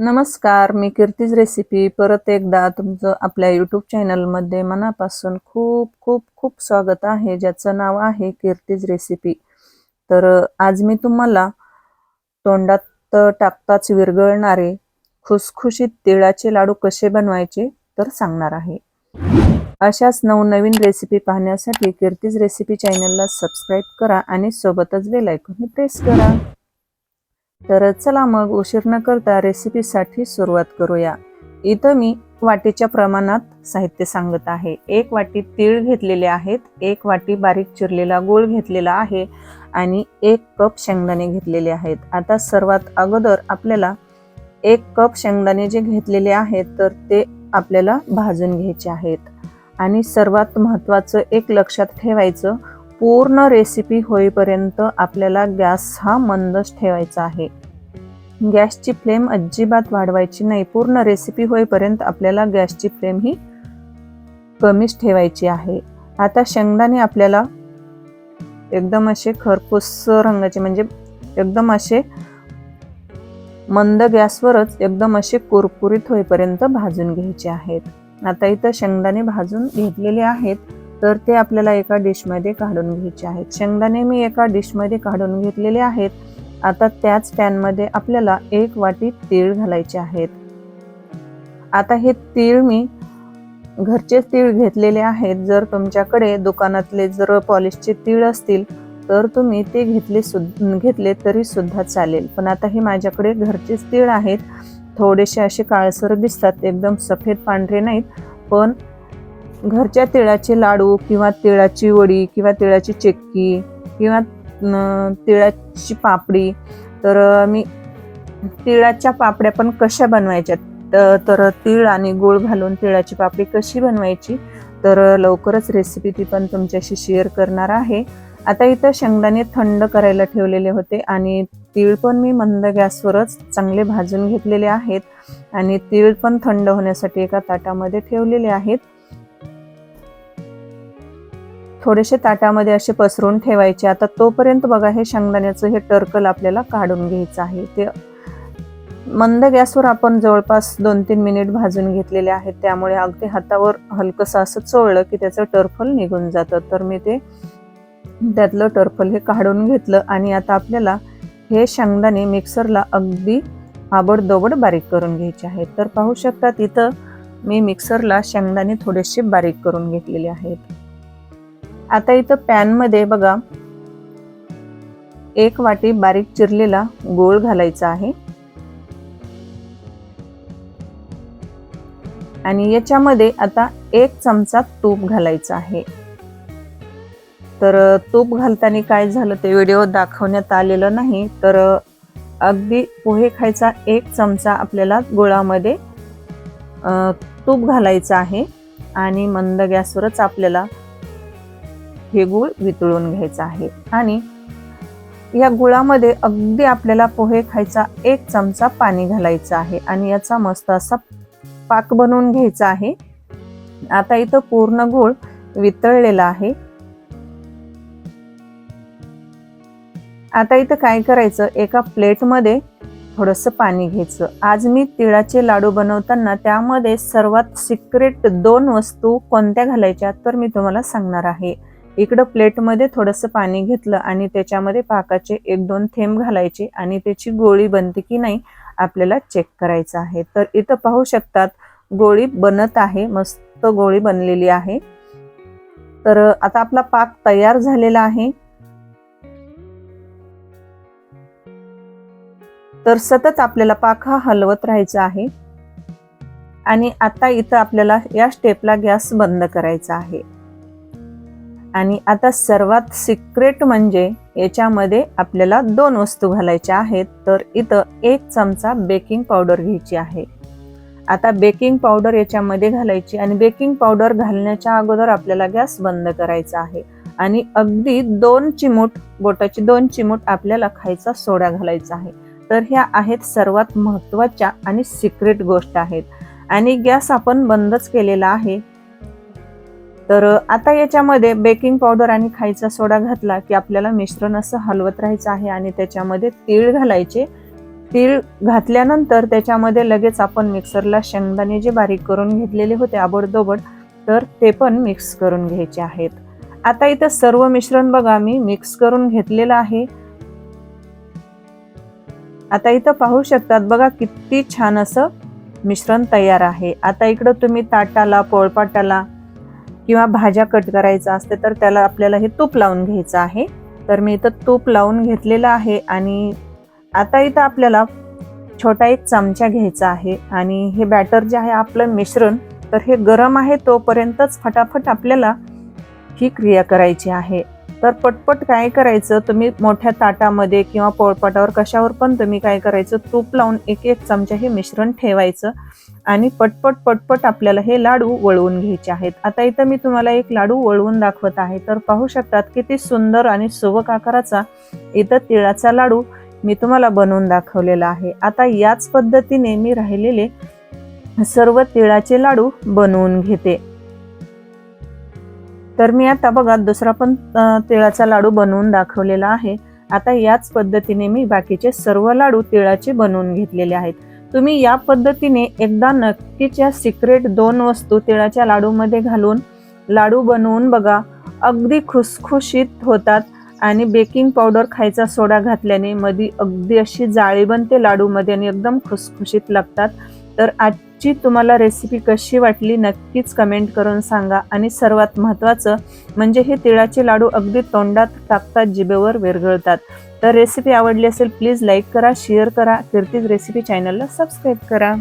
नमस्कार मी कीर्तीज रेसिपी परत एकदा तुमचं आपल्या यूट्यूब चॅनलमध्ये मनापासून खूप खूप खूप स्वागत आहे. ज्याचं नाव आहे कीर्तीज रेसिपी तर आज मी तुम्हाला तोंडात टाकताच विरघळणारे खुसखुशीत तिळाचे लाडू कसे बनवायचे तर सांगणार आहे. अशाच नवनवीन रेसिपी पाहण्यासाठी कीर्तीज रेसिपी चॅनलला सबस्क्राईब करा आणि सोबतच बेल प्रेस करा. तर चला मग उशीर न करता रेसिपीसाठी सुरुवात करूया. इथं मी वाटीच्या प्रमाणात साहित्य सांगत आहे. एक वाटी तीळ घेतलेले आहेत एक वाटी बारीक चिरलेला गूळ घेतलेला आहे आणि एक कप शेंगदाणे घेतलेले आहेत. आता सर्वात अगोदर आपल्याला एक कप शेंगदाणे जे घेतलेले आहेत तर ते आपल्याला भाजून घ्यायचे आहेत. आणि सर्वात महत्त्वाचं एक लक्षात ठेवायचं पूर्ण रेसिपी होईपर्यंत आपल्याला गॅस हा मंदच ठेवायचा आहे. गॅसची फ्लेम अजिबात वाढवायची नाही. पूर्ण रेसिपी होईपर्यंत आपल्याला गॅसची फ्लेम ही कमीच ठेवायची आहे. आता शेंगदाणे आपल्याला एकदम असे खरपूस रंगाचे म्हणजे एकदम असे मंद गॅसवरच एकदम असे कुरकुरीत होईपर्यंत भाजून घ्यायचे आहेत. आता इथं शेंगदाणे भाजून घेतलेले आहेत. तर ते आपल्याला एका डिशमध्ये काढून घ्यायचे आहेत. शेंगदाणे मी एका डिशमध्ये काढून घेतलेले आहेत. आता त्याच पॅनमध्ये आपल्याला एक वाटी तीळ घालायचे आहेत. आता हे तीळ मी घरचे तीळ घेतलेले आहेत. जर तुमच्याकडे दुकानातले जर पॉलिशचे तीळ असतील तर तुम्ही ते घेतले सुद्धा घेतले तरी सुद्धा चालेल. पण आता हे माझ्याकडे घरचेच तीळ आहेत. थोडेसे असे काळसर दिसतात एकदम सफेद पांढरे नाहीत. पण घरच्या तिळाचे लाडू किंवा तिळाची वडी किंवा तिळाची चिक्की किंवा तिळाची पापडी. तर मी तिळाच्या पापड्या पण कशा बनवायच्या तर तीळ आणि गूळ घालून तिळाची पापडी कशी बनवायची? तर लवकरच रेसिपी ती पण तुमच्याशी शेअर करणार आहे. आता इथं शेंगदाणे थंड करायला ठेवलेले होते आणि तीळ पण मी मंद गॅसवरच चांगले भाजून घेतलेले आहेत. आणि तीळ पण थंड होण्यासाठी एका ताटामध्ये ठेवलेले आहेत. थोडेसे ताटामध्ये असे पसरून ठेवायचे. आता तोपर्यंत बघा हे शेंगदाण्याचं हे टर्कल आपल्याला काढून घ्यायचं आहे. ते मंद गॅसवर आपण जवळपास दोन तीन मिनिट भाजून घेतलेले आहेत. त्यामुळे अगदी हातावर हलकंसं असं चोळलं की त्याचं टर्फल निघून जातं. तर मी ते त्यातलं टर्फल हे काढून घेतलं आणि आता आपल्याला हे शेंगदाणे मिक्सरला अगदी आबडदोबड बारीक करून घ्यायचे आहेत. तर पाहू शकता इथं मी मिक्सरला शेंगदाणे थोडेसे बारीक करून घेतलेले आहेत. आता इथं पॅनमध्ये बघा एक वाटी बारीक चिरलेला गोळ घालायचा आहे. आणि याच्यामध्ये आता एक चमचा तूप घालायचा आहे. तर तूप घालताना काय झालं ते व्हिडिओ दाखवण्यात आलेलं नाही तर अगदी पोहे खायचा एक चमचा आपल्याला गुळामध्ये तूप घालायचं आहे. आणि मंद गॅसवरच आपल्याला हे गूळ वितळून घ्यायचं आहे. आणि या गुळामध्ये अगदी आपल्याला पोहे खायचा एक चमचा पाणी घालायचं आहे. आणि याचा मस्त असा पाक बनवून घ्यायचा आहे. आता इथं पूर्ण गुळ वितळलेला आहे. आता इथं काय करायचं? एका प्लेटमध्ये थोडंसं पाणी घ्यायचं. आज मी तिळाचे लाडू बनवताना त्यामध्ये सर्वात सिक्रेट दोन वस्तू कोणत्या घालायच्या? तर मी तुम्हाला सांगणार आहे. इकडं प्लेटमध्ये थोडंसं पाणी घेतलं आणि त्याच्यामध्ये पाकाचे एक दोन थेंब घालायचे आणि त्याची गोळी बनते की नाही आपल्याला चेक करायचं आहे. तर इथं पाहू शकतात गोळी बनत आहे मस्त गोळी बनलेली आहे. तर आता आपला पाक तयार झालेला आहे. तर सतत आपल्याला पाक हा हलवत राहायचा आहे. आणि आता इथं आपल्याला या स्टेपला गॅस बंद करायचा आहे. आणि आता सर्वात सिक्रेट म्हणजे याच्यामध्ये आपल्याला दोन वस्तू घालायच्या आहेत. तर इथं एक चमचा बेकिंग पावडर घ्यायची आहे. आता बेकिंग पावडर याच्यामध्ये घालायची आणि बेकिंग पावडर घालण्याच्या अगोदर आपल्याला गॅस बंद करायचा आहे. आणि अगदी दोन चिमूट बोटाची दोन चिमूट आपल्याला खायचा सोडा घालायचा आहे. तर ह्या आहेत सर्वात महत्त्वाच्या आणि सिक्रेट गोष्ट आहेत. आणि गॅस आपण बंदच केलेला आहे. तर आता याच्यामध्ये बेकिंग पावडर आणि खायचा सोडा घातला की आपल्याला मिश्रण असं हलवत राहायचं आहे आणि त्याच्यामध्ये तीळ घालायचे. तीळ घातल्यानंतर त्याच्यामध्ये लगेच आपण मिक्सरला शेंगदाणे जे बारीक करून घेतलेले होते आबडदोबड तर ते पण मिक्स करून घ्यायचे आहेत. आता इथं सर्व मिश्रण बघा मी मिक्स करून घेतलेलं आहे. आता इथं पाहू शकतात बघा किती छान असं मिश्रण तयार आहे. आता इकडं तुम्ही ताटाला पोळपाटाला किंवा भाज्या कट करायचा असते तर त्याला आपल्याला हे तूप लावून घ्यायचं आहे. तर मी इथं तूप लावून घेतलेलं आहे आणि आता इथं आपल्याला छोटा एक चमचा घ्यायचा आहे आणि हे बॅटर जे आहे आपलं मिश्रण तर हे गरम आहे तोपर्यंतच फटाफट आपल्याला ही क्रिया करायची आहे. तर पटपट काय करायचं? तुम्ही मोठ्या ताटामध्ये किंवा पोळपाटावर कशावर पण तुम्ही काय करायचं? तूप लावून एक एक चमचा हे मिश्रण ठेवायचं आणि पटपट पटपट आपल्याला हे लाडू वळवून घ्यायचे आहेत. आता इथं मी तुम्हाला एक लाडू वळवून दाखवत आहे. तर पाहू शकतात किती सुंदर आणि सुबक आकाराचा इथं तिळाचा लाडू मी तुम्हाला बनवून दाखवलेला आहे. आता याच पद्धतीने मी राहिलेले सर्व तिळाचे लाडू बनवून घेते. तर मी आता बघा दुसरा पण तिळाचा लाडू बनवून दाखवलेला आहे. आता याच पद्धतीने मी बाकीचे सर्व लाडू तिळाचे बनवून घेतलेले आहेत. तुम्ही या पद्धतीने एकदा नक्कीच या सिक्रेट दोन वस्तू तिळाच्या लाडूमध्ये घालून लाडू बनवून बघा अगदी खुसखुशीत होतात. आणि बेकिंग पावडर खायचा सोडा घातल्याने मध्ये अगदी अशी जाळी बनते लाडूमध्ये आणि एकदम खुसखुशीत लागतात. तर आज आजची तुम्हाला रेसिपी कशी वाटली नक्कीच कमेंट करून सांगा. आणि सर्वात महत्त्वाचं म्हणजे हे तिळाचे लाडू अगदी तोंडात टाकतात जिबेवर विरघळतात. तर रेसिपी आवडली असेल प्लीज लाईक करा शेअर करा. कीर्तीज रेसिपी चॅनलला सबस्क्राईब करा.